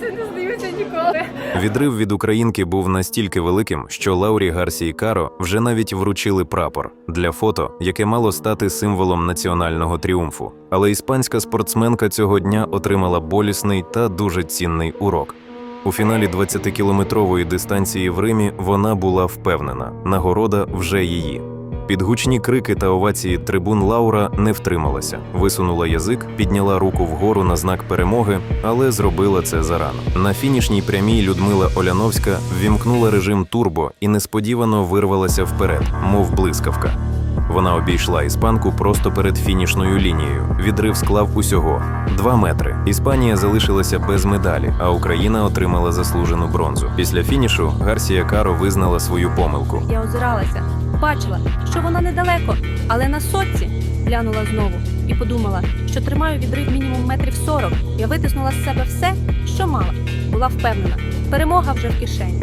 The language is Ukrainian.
Хлопці не здаються ніколи. Відрив від українки був настільки великим, що Лаурі Гарсії Каро вже навіть вручили прапор для фото, яке мало стати символом національного тріумфу. Але іспанська спортсменка цього дня отримала болісний та дуже цінний урок. У фіналі 20-кілометрової дистанції в Римі вона була впевнена, нагорода вже її. Під гучні крики та овації трибун Лаура не втрималася, висунула язик, підняла руку вгору на знак перемоги, але зробила це зарано. На фінішній прямій Людмила Оляновська ввімкнула режим турбо і несподівано вирвалася вперед, мов блискавка. Вона обійшла іспанку просто перед фінішною лінією. Відрив склав усього 2 метри. Іспанія залишилася без медалі, а Україна отримала заслужену бронзу. Після фінішу Гарсія Каро визнала свою помилку. Я озиралася, бачила, що вона недалеко, але на сотці глянула знову і подумала, що тримаю відрив мінімум метрів 40. Я витиснула з себе все, що мала. Була впевнена, перемога вже в кишені.